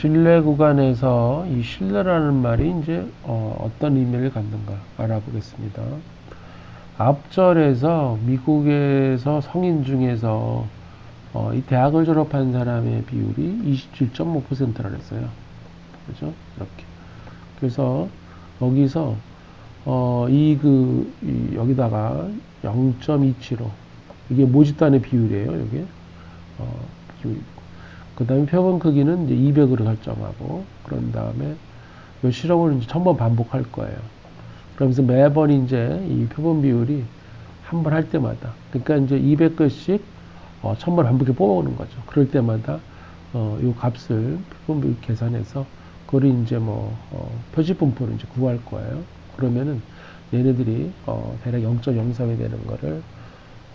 신뢰 구간에서 이 신뢰라는 말이 이제 어, 떤 의미를 갖는가 알아보겠습니다. 앞절에서 미국에서 성인 중에서 어, 이 대학을 졸업한 사람의 비율이 27.5%라 그랬어요. 그죠? 이렇게. 그래서 여기서 어, 이 그, 이 여기다가 0.275 이게 모집단의 비율이에요, 여기. 어, 비율. 그 다음에 표본 크기는 이제 200으로 설정하고, 그런 다음에 요 실험을 이제 천번 반복할 거예요. 그러면서 매번 이제 이 표본 비율이 한 번 할 때마다, 그러니까 이제 200개씩 어, 천번 반복해 뽑아오는 거죠. 그럴 때마다 어, 요 값을 표본 비율 계산해서 그걸 이제 뭐 어, 표시 분포를 이제 구할 거예요. 그러면은 얘네들이 어, 대략 0.03이 되는 거를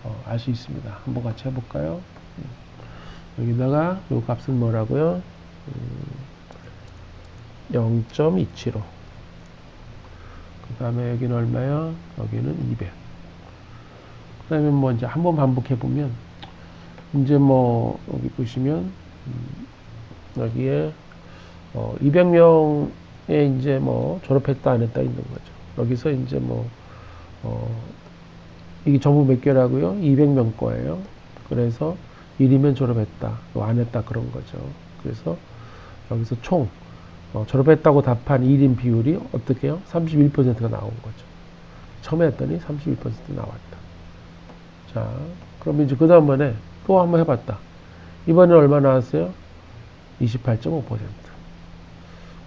어, 알 수 있습니다. 한번 같이 해볼까요? 음. 여기다가 요 값은 뭐라고요? 음, 0.275. 그 다음에 여기는 얼마야? 여기는 200. 그 다음에 뭐 이제 한 번 반복해 보면 이제 뭐 여기 보시면 음, 여기에 어, 200명에 이제 뭐 졸업했다 안 했다 있는 거죠. 여기서 이제 뭐 어, 이게 전부 몇 개라고요? 200명 거예요. 그래서 1이면 졸업했다, 안 했다 그런 거죠. 그래서 여기서 총 어, 졸업했다고 답한 1인 비율이 어떻게 해요? 31%가 나온 거죠. 처음에 했더니 31% 나왔다. 자, 그럼 이제 그 다음번에 또 한번 해봤다. 이번에 얼마 나왔어요? 28.5%.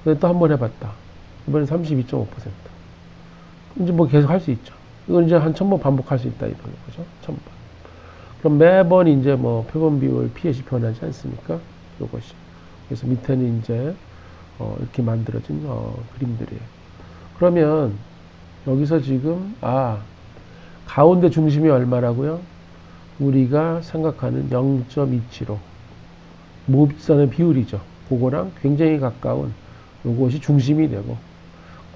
근데 또 한 번 해봤다. 이번엔 32.5%. 이제 뭐 계속 할 수 있죠. 이건 이제 한 천 번 반복할 수 있다 이런 거죠. 천 번. 그럼 매번 이제 뭐 표본 비율 pH이 변하지 않습니까? 요것이. 그래서 밑에는 이제 어 이렇게 만들어진 어 그림들이에요. 그러면 여기서 지금 아 가운데 중심이 얼마라고요? 우리가 생각하는 0.275 모빗선의 비율이죠. 그거랑 굉장히 가까운 요것이 중심이 되고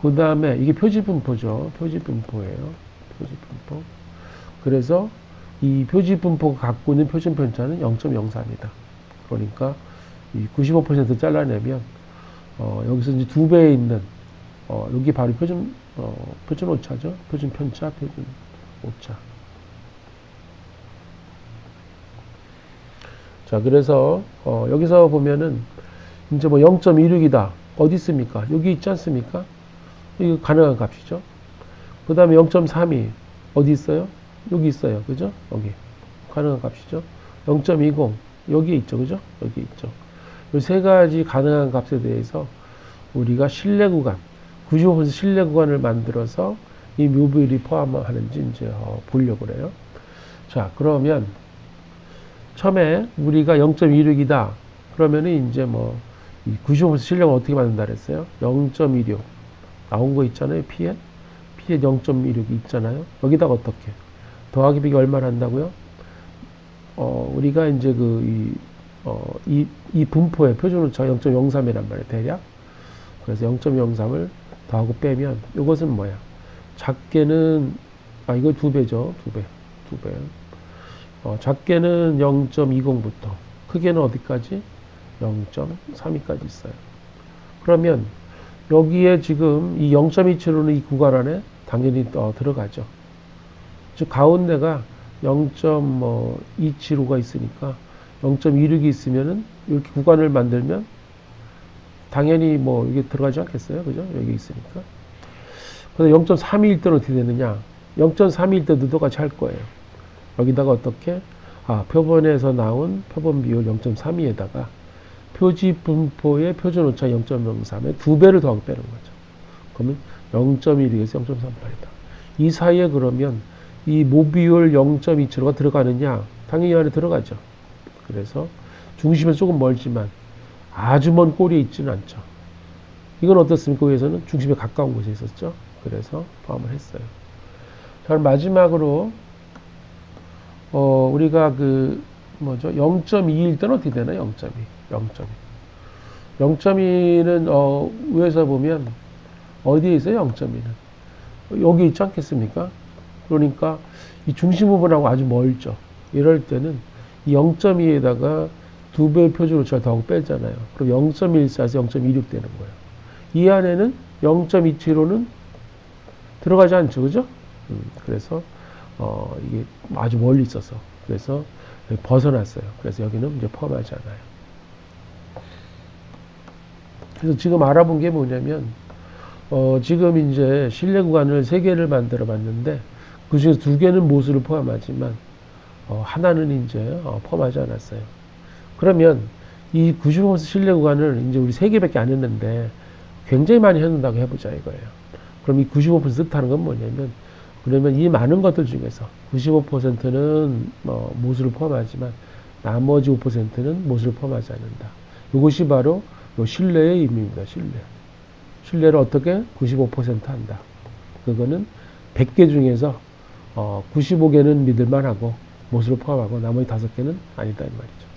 그 다음에 이게 표지분포죠. 표지분포예요. 표지분포. 그래서 이 표지 분포가 갖고 있는 표준 편차는 0.04입니다. 그러니까 이 95% 잘라내면 어, 여기서 이제 두 배에 있는 어, 여기 바로 표준 어, 표준 오차죠. 표준 편차, 표준 오차. 자, 그래서 어, 여기서 보면은 이제 뭐 0.16이다. 어디 있습니까? 여기 있지 않습니까? 이거 가능한 값이죠. 그 다음에 0.32 어디 있어요? 여기 있어요. 그죠? 여기. 가능한 값이죠. 0.20 여기 있죠. 그죠? 여기 있죠. 이 세 가지 가능한 값에 대해서 우리가 신뢰 구간, 95% 신뢰 구간을 만들어서 이 묘비율이 포함하는지 이제 어, 보려고 그래요. 자, 그러면 처음에 우리가 0.26이다. 그러면은 이제 뭐, 95% 실력을 어떻게 만든다 그랬어요? 0.16. 나온 거 있잖아요. P에. P에 0.16이 있잖아요. 여기다가 어떻게? 더하기 비기 얼마나 한다고요? 어, 우리가 이제 그, 이, 어, 이, 이 분포의 표준 오차 0.03이란 말이에요. 대략. 그래서 0.03을 더하고 빼면 이것은 뭐야? 작게는, 아, 이거 두 배죠. 두 배. 두 배. 어, 작게는 0.20부터 크게는 어디까지? 0.32까지 있어요. 그러면 여기에 지금 이 0.27로는 이 구간 안에 당연히 어, 들어가죠. 즉 가운데가 0.275가 있으니까 0.26이 있으면은 이렇게 구간을 만들면 당연히 뭐 이게 들어가지 않겠어요? 그죠? 여기 있으니까. 근데 0.32일 때는 어떻게 되느냐? 0.32일 때도 똑같이 할 거예요. 여기다가 어떻게? 아, 표본에서 나온 표본 비율 0.32에다가 표지 분포의 표준 오차 0.03에 두 배를 더하고 빼는 거죠. 그러면 0.1에서 0.38이다. 이 사이에 그러면 이 모비율 0.27가 들어가느냐? 당연히 안에 들어가죠. 그래서 중심에 조금 멀지만 아주 먼 꼬리에 있지는 않죠. 이건 어떻습니까? 위에서는 중심에 가까운 곳에 있었죠. 그래서 포함을 했어요. 자, 마지막으로 어, 우리가 그, 뭐죠? 0.2일 때는 어떻게 되나요? 0.2. 0.2. 0.2는, 어, 위에서 보면, 어디에 있어요? 0.2는? 여기 있지 않겠습니까? 그러니까, 이 중심 부분하고 아주 멀죠. 이럴 때는, 이 0.2에다가 두 배의 표준 오차를 더하고 빼잖아요. 그럼 0.14에서 0.26 되는 거예요. 이 안에는 0.27호는 들어가지 않죠. 그죠? 음, 그래서, 어, 이게 아주 멀리 있어서. 그래서 벗어났어요. 그래서 여기는 이제 포함하지 않아요. 그래서 지금 알아본 게 뭐냐면, 어, 지금 이제 실내 구간을 세 개를 만들어 봤는데, 그 중에서 두 개는 모수를 포함하지만, 어, 하나는 이제 어, 포함하지 않았어요. 그러면 이 95% 실내 구간을 이제 우리 세 개밖에 안 했는데 굉장히 많이 했는다고 해보자 이거예요. 그럼 이 95% 뜻하는 건 뭐냐면 그러면 이 많은 것들 중에서 95%는 뭐 모수를 포함하지만 나머지 5%는 모수를 포함하지 않는다. 이것이 바로 요 신뢰의 의미입니다. 신뢰. 신뢰를 어떻게 95% 한다. 그거는 100개 중에서 어, 95개는 믿을만하고 모수를 포함하고 나머지 5개는 아니다 이 말이죠.